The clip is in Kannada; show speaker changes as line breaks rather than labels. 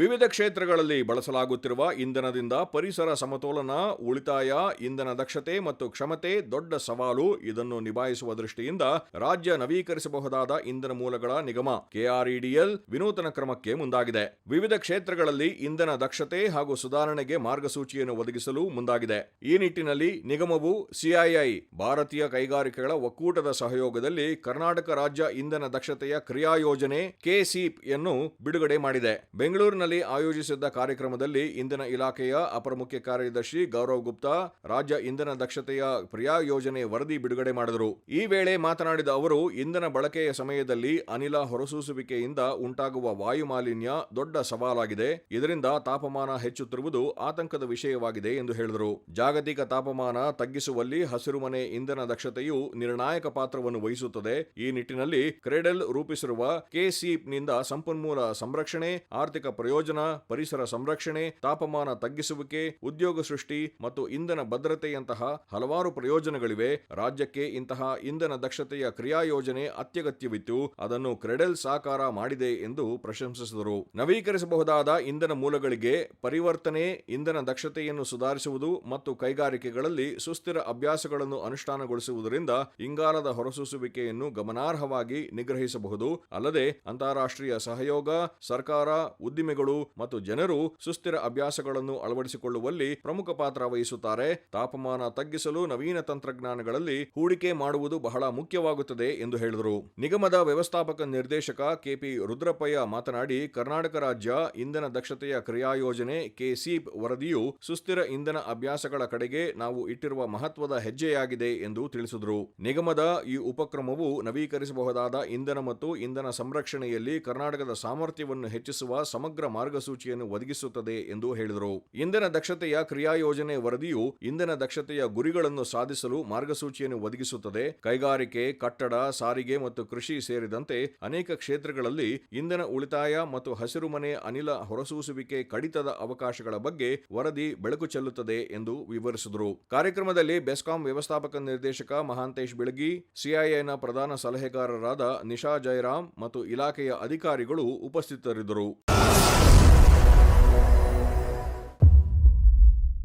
ವಿವಿಧ ಕ್ಷೇತ್ರಗಳಲ್ಲಿ ಬಳಸಲಾಗುತ್ತಿರುವ ಇಂಧನದಿಂದ ಪರಿಸರ ಸಮತೋಲನ, ಉಳಿತಾಯ, ಇಂಧನ ದಕ್ಷತೆ ಮತ್ತು ಕ್ಷಮತೆ ದೊಡ್ಡ ಸವಾಲು. ಇದನ್ನು ನಿಭಾಯಿಸುವ ದೃಷ್ಟಿಯಿಂದ ರಾಜ್ಯ ನವೀಕರಿಸಬಹುದಾದ ಇಂಧನ ಮೂಲಗಳ ನಿಗಮ ಕೆಆರ್ಇಡಿಎಲ್ ವಿನೂತನ ಕ್ರಮಕ್ಕೆ ಮುಂದಾಗಿದೆ. ವಿವಿಧ ಕ್ಷೇತ್ರಗಳಲ್ಲಿ ಇಂಧನ ದಕ್ಷತೆ ಹಾಗೂ ಸುಧಾರಣೆಗೆ ಮಾರ್ಗಸೂಚಿಯನ್ನು ಒದಗಿಸಲು ಮುಂದಾಗಿದೆ. ಈ ನಿಟ್ಟಿನಲ್ಲಿ ನಿಗಮವು ಸಿಐಐ, ಭಾರತೀಯ ಕೈಗಾರಿಕೆಗಳ ಒಕ್ಕೂಟದ ಸಹಯೋಗದಲ್ಲಿ ಕರ್ನಾಟಕ ರಾಜ್ಯ ಇಂಧನ ದಕ್ಷತೆಯ ಕ್ರಿಯಾ ಯೋಜನೆ ಕೆಸಿಪ್ ಯನ್ನು ಬಿಡುಗಡೆ ಮಾಡಿದೆ. ಬೆಂಗಳೂರಿನಲ್ಲಿ ಆಯೋಜಿಸಿದ್ದ ಕಾರ್ಯಕ್ರಮದಲ್ಲಿ ಇಂಧನ ಇಲಾಖೆಯ ಅಪರ ಮುಖ್ಯ ಕಾರ್ಯದರ್ಶಿ ಗೌರವ್ ಗುಪ್ತಾ, ರಾಜ್ಯ ಇಂಧನ ದಕ್ಷತೆಯ ಪ್ರಿಯಾ ಯೋಜನೆ ವರದಿ ಬಿಡುಗಡೆ ಮಾಡಿದರು. ಈ ವೇಳೆ ಮಾತನಾಡಿದ ಅವರು, ಇಂಧನ ಬಳಕೆಯ ಸಮಯದಲ್ಲಿ ಅನಿಲ ಹೊರಸೂಸುವಿಕೆಯಿಂದ ಉಂಟಾಗುವ ವಾಯು ಮಾಲಿನ್ಯ ದೊಡ್ಡ ಸವಾಲಾಗಿದೆ. ಇದರಿಂದ ತಾಪಮಾನ ಹೆಚ್ಚುತ್ತಿರುವುದು ಆತಂಕದ ವಿಷಯವಾಗಿದೆ ಎಂದು ಹೇಳಿದರು. ಜಾಗತಿಕ ತಾಪಮಾನ ತಗ್ಗಿಸುವಲ್ಲಿ ಹಸಿರುಮನೆ ಇಂಧನ ದಕ್ಷತೆಯು ನಿರ್ಣಾಯಕ ಪಾತ್ರವನ್ನು ವಹಿಸುತ್ತದೆ. ಈ ನಿಟ್ಟಿನಲ್ಲಿ ಕ್ರೆಡೆಲ್ ರೂಪಿಸಿರುವ ಕೆಸಿಪ್ನಿಂದ ಸಂಪನ್ಮೂಲ ಸಂರಕ್ಷಣೆ, ಆರ್ಥಿಕ ಪರಿಸರ ಸಂರಕ್ಷಣೆ, ತಾಪಮಾನ ತಗ್ಗಿಸುವಿಕೆ, ಉದ್ಯೋಗ ಸೃಷ್ಟಿ ಮತ್ತು ಇಂಧನ ಭದ್ರತೆಯಂತಹ ಹಲವಾರು ಪ್ರಯೋಜನಗಳಿವೆ. ರಾಜ್ಯಕ್ಕೆ ಇಂತಹ ಇಂಧನ ದಕ್ಷತೆಯ ಕ್ರಿಯಾ ಯೋಜನೆ ಅತ್ಯಗತ್ಯವಿತ್ತು. ಅದನ್ನು ಕ್ರೆಡೆಲ್ ಸಾಕಾರ ಮಾಡಿದೆ ಎಂದು ಪ್ರಶಂಸಿಸಿದರು. ನವೀಕರಿಸಬಹುದಾದ ಇಂಧನ ಮೂಲಗಳಿಗೆ ಪರಿವರ್ತನೆ, ಇಂಧನ ದಕ್ಷತೆಯನ್ನು ಸುಧಾರಿಸುವುದು ಮತ್ತು ಕೈಗಾರಿಕೆಗಳಲ್ಲಿ ಸುಸ್ಥಿರ ಅಭ್ಯಾಸಗಳನ್ನು ಅನುಷ್ಠಾನಗೊಳಿಸುವುದರಿಂದ ಇಂಗಾಲದ ಹೊರಸೂಸುವಿಕೆಯನ್ನು ಗಮನಾರ್ಹವಾಗಿ ನಿಗ್ರಹಿಸಬಹುದು. ಅಲ್ಲದೆ ಅಂತಾರಾಷ್ಟ್ರೀಯ ಸಹಯೋಗ, ಸರ್ಕಾರ, ಉದ್ದಿಮೆಗಳು ಮತ್ತು ಜನರು ಸುಸ್ಥಿರ ಅಭ್ಯಾಸಗಳನ್ನು ಅಳವಡಿಸಿಕೊಳ್ಳುವಲ್ಲಿ ಪ್ರಮುಖ ಪಾತ್ರ ವಹಿಸುತ್ತಾರೆ. ತಾಪಮಾನ ತಗ್ಗಿಸಲು ನವೀನ ತಂತ್ರಜ್ಞಾನಗಳಲ್ಲಿ ಹೂಡಿಕೆ ಮಾಡುವುದು ಬಹಳ ಮುಖ್ಯವಾಗುತ್ತದೆ ಎಂದು ಹೇಳಿದರು. ನಿಗಮದ ವ್ಯವಸ್ಥಾಪಕ ನಿರ್ದೇಶಕ ಕೆಪಿ ರುದ್ರಪ್ಪಯ್ಯ ಮಾತನಾಡಿ, ಕರ್ನಾಟಕ ರಾಜ್ಯ ಇಂಧನ ದಕ್ಷತೆಯ ಕ್ರಿಯಾ ಯೋಜನೆ ಕೆಸಿಪ್ ವರದಿಯು ಸುಸ್ಥಿರ ಇಂಧನ ಅಭ್ಯಾಸಗಳ ಕಡೆಗೆ ನಾವು ಇಟ್ಟಿರುವ ಮಹತ್ವದ ಹೆಜ್ಜೆಯಾಗಿದೆ ಎಂದು ತಿಳಿಸಿದರು. ನಿಗಮದ ಈ ಉಪಕ್ರಮವು ನವೀಕರಿಸಬಹುದಾದ ಇಂಧನ ಮತ್ತು ಇಂಧನ ಸಂರಕ್ಷಣೆಯಲ್ಲಿ ಕರ್ನಾಟಕದ ಸಾಮರ್ಥ್ಯವನ್ನು ಹೆಚ್ಚಿಸುವ ಸಮಗ್ರ ಮಾರ್ಗಸೂಚಿಯನ್ನು ಒದಗಿಸುತ್ತದೆ ಎಂದು ಹೇಳಿದರು. ಇಂಧನ ದಕ್ಷತೆಯ ಕ್ರಿಯಾ ಯೋಜನೆ ವರದಿಯು ಇಂಧನ ದಕ್ಷತೆಯ ಗುರಿಗಳನ್ನು ಸಾಧಿಸಲು ಮಾರ್ಗಸೂಚಿಯನ್ನು ಒದಗಿಸುತ್ತದೆ. ಕೈಗಾರಿಕೆ, ಕಟ್ಟಡ, ಸಾರಿಗೆ ಮತ್ತು ಕೃಷಿ ಸೇರಿದಂತೆ ಅನೇಕ ಕ್ಷೇತ್ರಗಳಲ್ಲಿ ಇಂಧನ ಉಳಿತಾಯ ಮತ್ತು ಹಸಿರುಮನೆ ಅನಿಲ ಹೊರಸೂಸುವಿಕೆ ಕಡಿತದ ಅವಕಾಶಗಳ ಬಗ್ಗೆ ವರದಿ ಬೆಳಕು ಚೆಲ್ಲುತ್ತದೆ ಎಂದು ವಿವರಿಸಿದರು. ಕಾರ್ಯಕ್ರಮದಲ್ಲಿ ಬೆಸ್ಕಾಂ ವ್ಯವಸ್ಥಾಪಕ ನಿರ್ದೇಶಕ ಮಹಾಂತೇಶ್ ಬೆಳಗಿ ಸಿಐಐನ ಪ್ರಧಾನ ಸಲಹೆಗಾರರಾದ ನಿಶಾ ಜಯರಾಮ್ ಮತ್ತು ಇಲಾಖೆಯ ಅಧಿಕಾರಿಗಳು ಉಪಸ್ಥಿತರಿದ್ದರು.